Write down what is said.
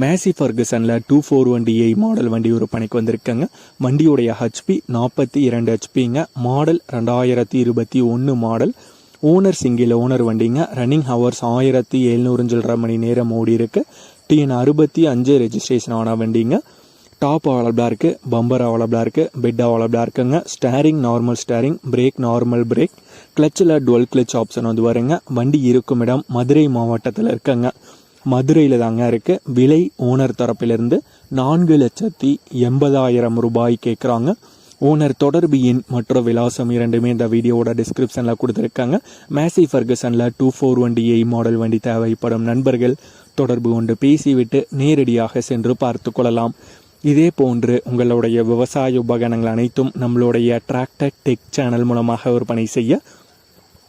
மேசி ஃபர்கசனில் two four one DI model வண்டி விற்பனைக்கு வந்திருக்கேங்க. வண்டியுடைய ஹெச்பி நாற்பத்தி இரண்டு ஹெச்பிங்க மாடல் ரெண்டாயிரத்தி இருபத்தி ஒன்று மாடல் ஓனர் சிங்கிள் ஓனர் வண்டிங்க. ரன்னிங் ஹவர்ஸ் ஆயிரத்தி எழுநூறு சில்லரை மணி நேரம் ஓடி இருக்கு. டிஎன் அறுபத்தி அஞ்சு ரெஜிஸ்ட்ரேஷன் ஆன வண்டிங்க. டாப் அவைலபிளாக இருக்குது பம்பர் அவைலபிளாக இருக்குது பெட் அவைலபிளாக இருக்குங்க. Steering normal steering brake normal brake கிளச்சில் dual clutch option வந்து வருங்க. வண்டி இருக்கும் இடம் மதுரை மாவட்டத்தில் இருக்குங்க. மதுரையில் தாங்க இருக்குது விலை ஓனர் தரப்பிலிருந்து நான்கு லட்சத்தி எண்பதாயிரம் ரூபாய் கேட்குறாங்க ஓனர் தொடர்பு எண் மற்றும் விலாசம் இரண்டுமே இந்த வீடியோவோட டிஸ்கிரிப்ஷனில் கொடுத்துருக்காங்க. Massey ஃபர்கசனில் two four one DI model வண்டி தேவைப்படும் நண்பர்கள் தொடர்பு கொண்டு பேசிவிட்டு நேரடியாக சென்று பார்த்து கொள்ளலாம். இதே போன்று உங்களுடைய விவசாய உபகரணங்கள் அனைத்தும் நம்மளுடைய டிராக்டர் டெக் சேனல் மூலமாக விற்பனை செய்ய